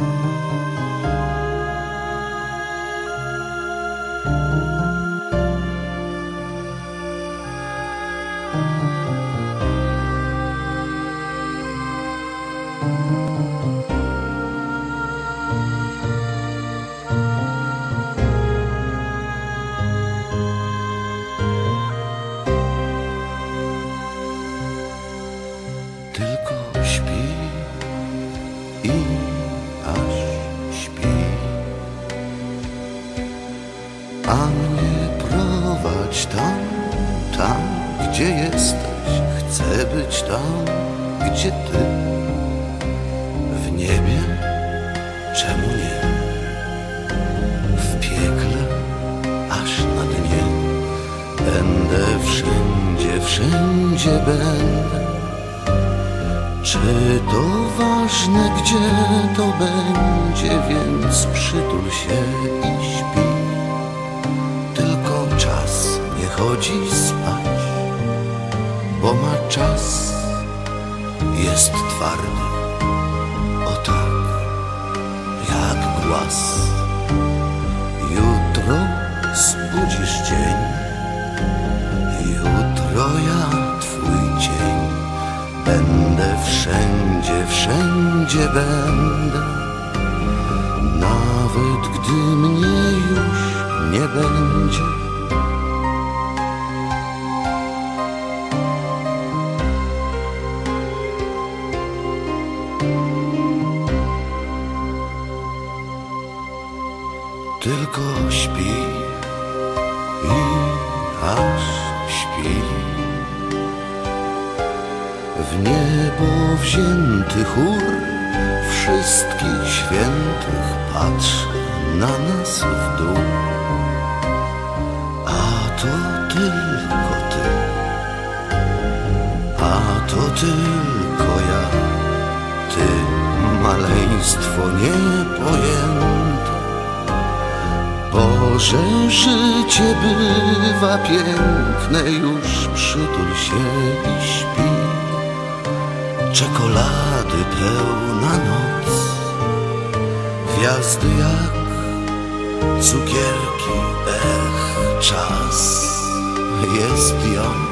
tylko A mnie prowadź tam, tam, gdzie jesteś. Chcę być tam, gdzie ty. W niebie, czemu nie? W piekle, aż na dnie. Będę wszędzie, wszędzie będę. Czy to ważne, gdzie to będzie, więc przytul się i śpi. Chodzi spać, bo ma czas, jest twardy. O tak, jak głaz. Jutro zbudzisz dzień, jutro ja twój cień. Będę wszędzie, wszędzie będę, nawet gdy mnie już nie będzie. Tylko śpi i aż śpi. W niebo wzięty chór wszystkich świętych patrzy na nas w dół. A to tylko ty, a to tylko ja, ty maleństwo niepojęte. Boże, życie bywa piękne, już przytul się i śpi. Czekolady pełna noc, gwiazdy jak cukierki, ech, czas jest jąć.